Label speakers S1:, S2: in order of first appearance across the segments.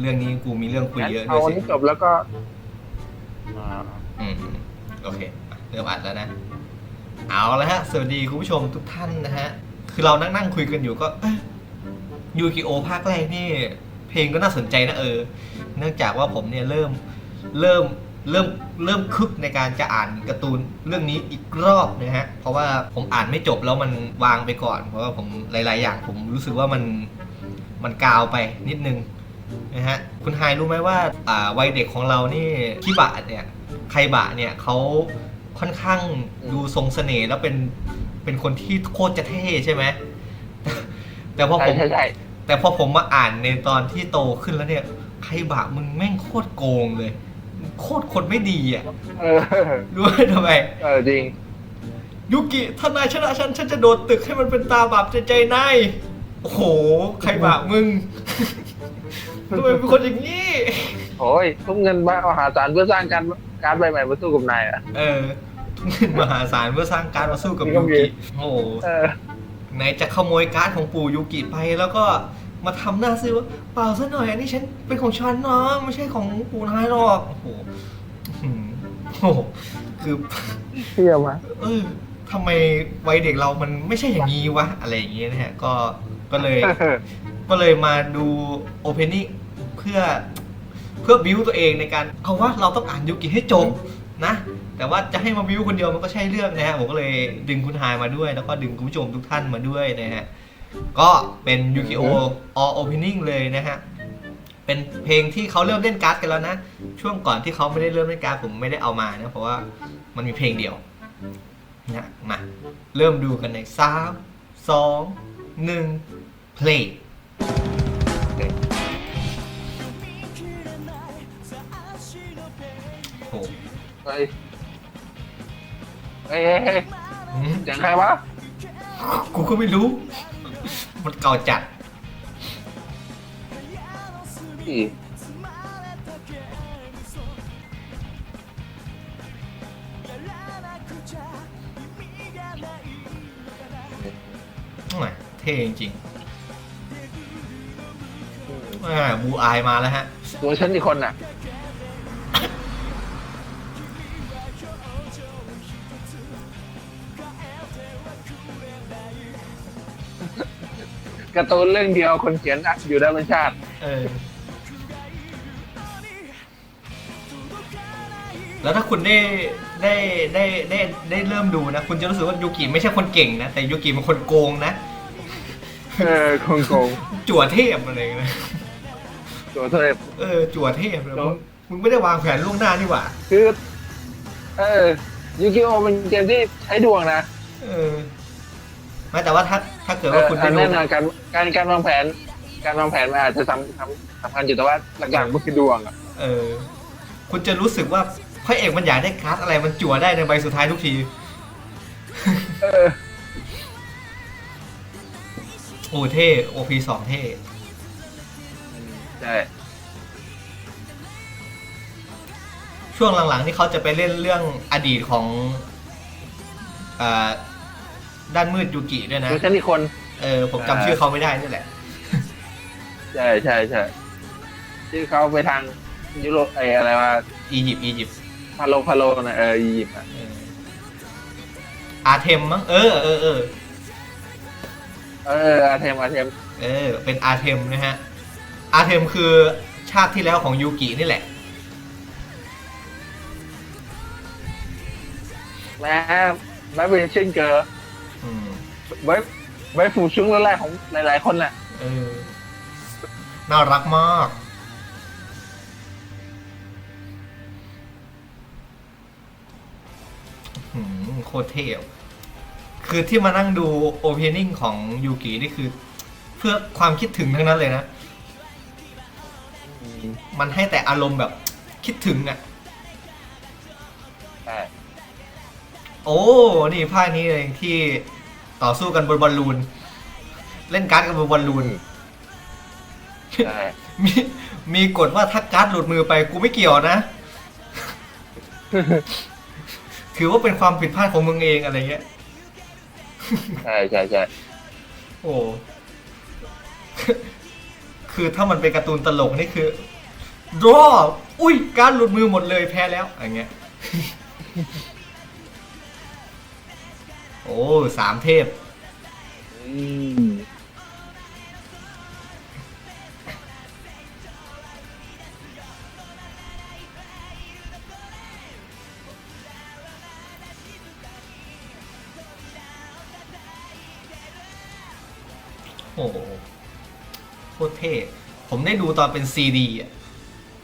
S1: เรื่องนี้กูมีเรื่องคุย
S2: งั้น
S1: เยอะด้
S2: เอา
S1: วย
S2: วัน
S1: สิ
S2: นี้จบแล้วก็อ่า
S1: อืมโอเคอะเริ่มอัดแล้วนะ เอาละฮะ สวัสดีคุณผู้ชมทุกท่านนะฮะ คือเรานั่งนั่งคุยกันอยู่ก็ยูกิโอภาคแรกนี่ เพลงก็น่าสนใจนะเออ เนื่องจากว่าผมเนี่ยเริ่มเริ่มเริ่มเริ่มคึกในการจะอ่านการ์ตูนเรื่องนี้อีกรอบนะฮะ เพราะว่าผมอ่านไม่จบแล้วมันวางไปก่อน เพราะว่าผมหลาย ๆ อย่างผมรู้สึกว่ามันมันกาวไปนิดนึง นะฮะคุณไฮายรู้ไหมว่าอ่าวัยเด็กของเรานี่คิบะเนี่ยไคบะเนี่ยเขาค่อนข้างดูทรงเสน่ห์แล้วเป็นเป็นคนที่โคตรจะเท่ใช่ไหมแต่พอ
S2: ใช่
S1: ผม
S2: ใช่ใช่
S1: แต่พอผมมาอ่านในตอนที่โตขึ้นแล้วเนี่ยไคบะมึงแม่งโคตรโกงเลย โคตรคนไม่ดีอะ
S2: เออ
S1: รู้ไหมทำไม
S2: เออจริง
S1: ยุกิถ้านายชนะฉันฉันจะโดดตึกให้มันเป็นตาบาปใจใจนายโอ้โหไคบะมึง ทำไมเป็นคนอย่างนี้
S2: โอ้ยทุ่มเงินมามหาศาลเพื่อสร้างการการดใบใหม่มาสู้กับนายอะ
S1: เออทุ่มเงินมหาศาลเพื่อสร้างการดมาสู้กับ
S2: นี่ก็
S1: ยุ
S2: มี
S1: กิโอ้โห
S2: เออ
S1: ไหนจะขโมยการ์ดของปู่ยูกิไปแล้วก็มาทำหน้าซื่อว่าเปล่าซะหน่อยอันนี้ฉันเป็นของฉันเนาะไม่ใช่ของปู่นายหรอกโอ้โหอื้อหือโอ้โหคือ
S2: เที่ยวมา
S1: เออทำไมวัยเด็กเรามันไม่ใช่อย่างนี้วะ อะไรอย่างเงี้ยนะฮะ ก็ ก็เลย ก็เลยมาดูโอเพนนิ่งเพื่อเพื่อบิวตัวเองในการเอาว่าเราต้องอ่านยูกิให้จบนะ แต่ว่าจะให้มาบิวคนเดียวมันก็ใช่เรื่องนะฮะผมก็เลยดึงคุณไฮายมาด้วย แล้วก็ดึงคุณผู้ชมทุกท่านมาด้วยนะฮะก็เป็นยูกิโออโอเพนนิ่งเลยนะฮะเป็นเพลงที่เขาเริ่มเล่นการ์ดกันแล้วนะ ช่วงก่อนที่เขาไม่ได้เริ่มเล่นการ์ดผมไม่ได้เอามานะ เพราะว่ามันมีเพลงเดียวนะมาเริ่มดูกันในสามสองหนึ่งเพลง
S2: เฮ้ยเฮ้ยเฮ้ย
S1: อืม
S2: เสียงใครวะ
S1: กูก็ไม่รู้ มันเก่าจัด
S2: อี
S1: เท่จริงๆอ่าบูอายมาแล้วฮะ
S2: ตัวฉันอีกคนน่ะ การ์ตูนเรื่องเดียวคนเขียนอะอยู่ได้เป็นชาติ
S1: เออ แล้วถ้าคุณได้ได้ได้ได้ได้เริ่มดูนะ คุณจะรู้สึกว่ายูกิไม่ใช่คนเก่งนะ แต่ยูกิเป็นคนโกงนะ
S2: เออโกงโกง
S1: จั่วเทพอะไรอย่างเงี้ย
S2: ตัวเทพ
S1: เออ จั่วเทพเลย
S2: จั่ว
S1: มึงมึงไม่ได้วางแผนล่วงหน้านี่หว่า
S2: คือ เออยูกิโอมันเกมที่ใช้ดวงนะ
S1: เออ ไม่แต่ว่าถ้าถ้าเกิดว่าคุณ
S2: เอ
S1: ได้
S2: อ
S1: ดู
S2: แน่นอนการการการวางแผน การวางแผนมันอาจจะสำสำสำคัญอยู่แต่ว่าหลักๆมันคือดวงอะ
S1: เออ คุณจะรู้สึกว่าพระเอกมันอยากได้การ์ดอะไรมันจั่วได้ในใบสุดท้ายทุกที
S2: เออ
S1: โอ้เท่โอพีสองเท่
S2: ใช่
S1: ช่วงหลังๆนี่เขาจะไปเล่นเรื่องอดีตของอ่า ด้านมืดยูกิด้วยนะ
S2: ตัวฉันอีกคน
S1: เออผมจำชื่อเขาไม่ได้นี่แหละ
S2: ใช่ใช่ใช่ที่เขาไปทางยุโรปไออะไรว่า
S1: อียิปต์อียิปต์
S2: พาโลพาโลนะเอออียิปต์อะ
S1: เอออาเทมมั้งเออเออเออ
S2: เอออาเทมอาเทม
S1: เออ เป็นอาเทมนะฮะ อาเทมคือชาติที่แล้วของยูกินี่แหละ
S2: แม้แม้เป็นเช่นเกอร์
S1: อืม
S2: ไว้ไว้ฝูช่วงแรกๆของหลาย ๆ คนน่ะ
S1: เออ น่ารักมาก หืมโคตรเท่อะคือที่มานั่งดูโอเพนนิ่งของยูกินี่คือ เพื่อความคิดถึงทั้งนั้นเลยนะ มันให้แต่อารมณ์แบบคิดถึงอะ
S2: ใช่
S1: โอ้ นี่ภาคนี้เองที่ ต่อสู้กันบนบอลลูน เล่นการ์ดกันบนบอลลูน
S2: ใช่
S1: มีมีกฎว่าถ้าการ์ดหลุดมือไปกูไม่เกี่ยวนะ ถือว่าเป็นความผิดพลาดของมึงเองอะไรเงี้ย
S2: ใช่ใช่ใช่
S1: โอ้คคือถ้ามันเป็นการ์ตูนตลกนี่คือรออุ้ยการหลุดมือหมดเลยแพ้แล้วอย่างเงี้ย โอ้สามเทพ
S2: อืม
S1: โอ้โหโคตรเท่ ผมได้ดูตอนเป็นซีดีอะ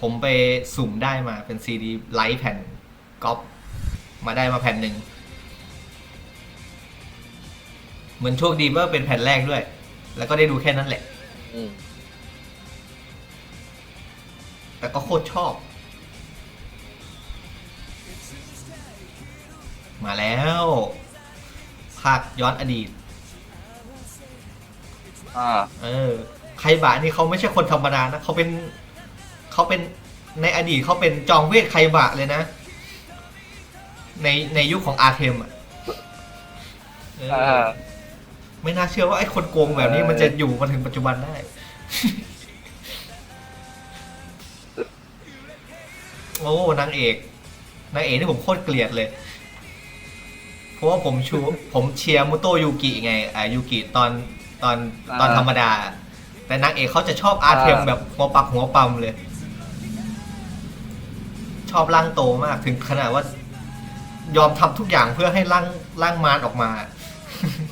S1: ผมไปสุ่มได้มาเป็นซีดีไลท์แผ่นก๊อปมาได้มาแผ่นหนึ่ง เหมือนโชคดีว่าเป็นแผ่นแรกด้วย แล้วก็ได้ดูแค่นั้นแหละ
S2: อืม
S1: แต่ก็โคตรชอบ มาแล้ว ภาคย้อนอดีต
S2: อ่า
S1: เออไคบะนี่เขาไม่ใช่คนธรรมดานะเขาเป็นเขาเป็นในอดีตเขาเป็นจองเวทไคบะเลยนะ ในในยุคของอาร์เทมอะเออ
S2: อ่า
S1: ไม่น่าเชื่อว่าไอ้คนโกงแบบนี้
S2: เออ
S1: มันจะอยู่มาถึงปัจจุบันได้ โอ้นางเอกนางเอกนี่ผมโคตรเกลียดเลย เพราะว่าผมชูผมเชียร์มุโตะยูกิไงอ่ายูกิตอนตอนตอน
S2: อ่า
S1: ธรรมดา แต่นางเอกเขาจะชอบอาร์เทม
S2: อ่า
S1: แบบหัวปักหัวปั๊มเลย ชอบร่างโตมากถึงขนาดว่า ยอมทำทุกอย่างเพื่อให้ร่างร่างมารออกมาเ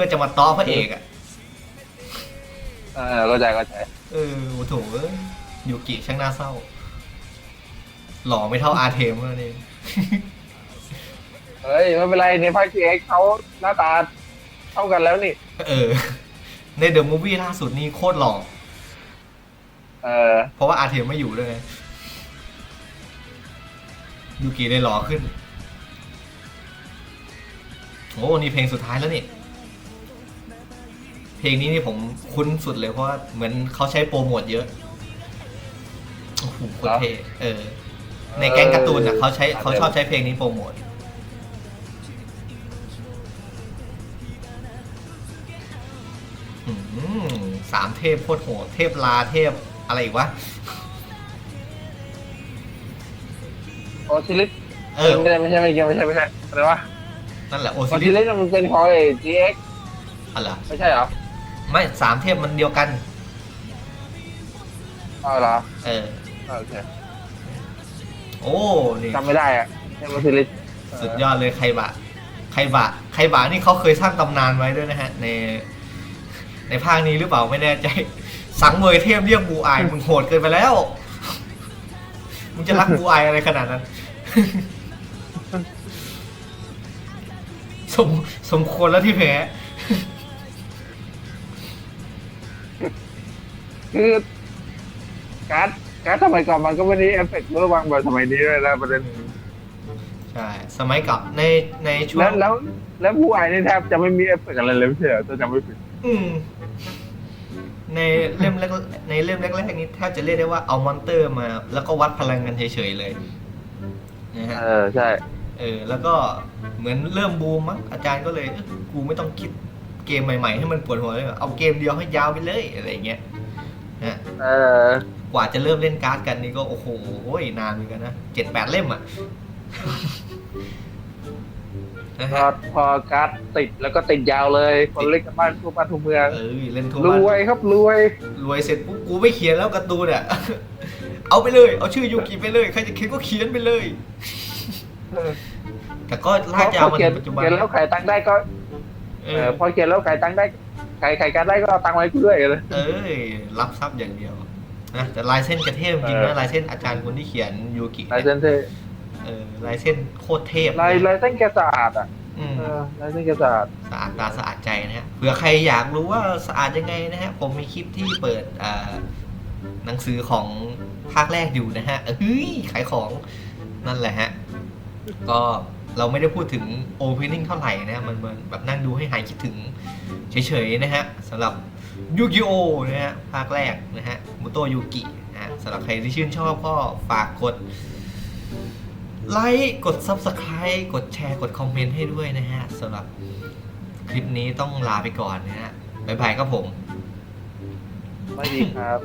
S1: พื่อจะมาต้อพระเอกอะ
S2: เออเข้าใจเข้าใจ
S1: เออโอ้โถเอ้ยยูกิช่างน่าเศร้า หล่อไม่เท่าอาร์เทมแล้วนี่
S2: เฮ้ยไม่เป็นไรในภาคทีเอ็กเขาหน้าตาเท่ากันแล้วนี่
S1: เออ ในเดอะมูฟวี่ล่าสุดนี่โคตรหล่อ
S2: เออ
S1: เพราะว่าอาร์เทมไม่อยู่ด้วยไงยูกิเลยหล่อขึ้น โอ้นี่เพลงสุดท้ายแล้วนี่ เพลงนี้นี่ผมคุ้นสุดเลยเพราะว่าเหมือนเขาใช้โปรโมทเยอะโอ้โหโคตรเท่เออ ในแก๊งการ์ตูนอะเขาใช้เขาชอบใช้เพลงนี้โปรโมทอืมสามเทพโคตรโหดเทพลาเทพอะไรอีกวะ
S2: โอซิลิส
S1: เออ
S2: ไม่ใช่ไม่ใช่ไม่ใช่ไม่ใช่ไม่ใช่อะไรวะ
S1: นั่นแหละโอ
S2: โอ
S1: ซิ
S2: ซิ
S1: ลิ
S2: ลิ
S1: ส
S2: สมันเป็นของไอ้ทีเอ็ก
S1: อะไร
S2: ไม่ใช่เหรอ
S1: ไม่สามเทพมันเดียวกัน
S2: อ๋อเหรอ
S1: เออ
S2: โอเค
S1: โอ้นี่
S2: จำไม่ได้อะใช่โอซิลิส
S1: สุดยอดเลยใครบะใครบะใครบะนี่เขาเคยสร้างตำนานไว้ด้วยนะฮะ ใน ในภาคนี้หรือเปล่าไม่แน่ใจ สังเวยเทพเรียกบูอายมึงโหดเกินไปแล้ว มึงจะรักบูอายอะไรขนาดนั้น สมสมควรแล้วที่แพ้
S2: คือการ์ดการ์ดสมัยก่อนมันก็ไม่ได้เอฟเฟกต์เมื่อวางแบบสมัยนี้เลยนะประเด็น
S1: ใช่ สมัยก่อนในในช่ว
S2: แล้
S1: ง
S2: วแล้วแล้วผู้ไอ้นี่แทบจะไม่มีเอฟเฟกต์อะไรเลยไม่ใช่เหรอถ้าจำไม่ผิด
S1: อืมในเล่มแรกในเล่มแรกๆนี้แทบจะเรียกได้ว่าเอามอนเตอร์มา แล้วก็วัดพลังกันเฉยๆเลยนะฮะ
S2: เออใช่
S1: เออแล้วก็เหมือนเริ่มบูมมั้งอาจารย์ก็เลยเอ้ยกูไม่ต้องคิดเกมใหม่ๆ ให้มันปวดหัวเลยเอาเกมเดียวให้ยาวไปเลยอะไรอย่างเงี้ย นะ
S2: เออ ก
S1: ว่าจะเริ่มเล่นการ์ดกันนี่ก็โอ้โหนานเหมือนกันนะเจ็ดแปดเล่มอะนะ
S2: พอ
S1: ฮะ
S2: พอการ์ดติดแล้วก็ติดยาวเลยคนเล่นกันบ้านทั่วบ้านทั่วเมือง
S1: เออเล่นทั่ว
S2: ร
S1: บ้าน
S2: วยครับรวย
S1: รวยเสร็จปุ๊บกูไม่เขียนแล้วการ์ตูนอะ เอาไปเลย เอาชื่อยูกิไปเลย ใครจะเขียนก็เขียนไปเลยแต่ก็ลากยาวมา
S2: เขี
S1: ถึ
S2: ยน
S1: งปัจจุบัน
S2: เขียนแล้วขายตังค์ได้ก็
S1: เอ
S2: เอ
S1: อ
S2: อพอเขียนแล้วขายตังค์ได้ ขายขายการ์ดได้ก็เอาตังค์ไว้กูด้วยเลย
S1: เอ้ยรับทรัพย์อย่างเดียวนะแต่ลายเส้นกระเทพจริง
S2: เอ
S1: นะ
S2: อ
S1: ลายเส้นอาจารย์คนที่เขียนยูกิ
S2: ลาย
S1: เนี่ย
S2: เส้นเท่
S1: เออลายเส้นโคตรเทพ
S2: ลายลายเส้นแกสะอาดอะ
S1: อืม
S2: เออลายเส้นแกสะอาด
S1: สะอาดตาสะอาดใจนะฮะเผื่อใครอยากรู้ว่าสะอาดยังไงนะฮะผมมีคลิปที่เปิดอ่าหนังสือของภาคแรกอยู่นะฮะเอ้ยขายของนั่นแหละฮะก็ เราไม่ได้พูดถึงโอเพนนิ่งเท่าไหร่นะมันมันแบบนั่งดูให้หายคิดถึงเฉยๆนะฮะสำหรับยูกิโอนะฮะภาคแรกนะฮะมุโตยูกินะฮะสำหรับใครที่ชื่นชอบก็ฝากกดไลค์กด Subscribe กดแชร์กดคอมเมนต์ให้ด้วยนะฮะสำหรับคลิปนี้ต้องลาไปก่อนนะฮะบ๊ายบายครับผม
S2: ไม่ดีครับ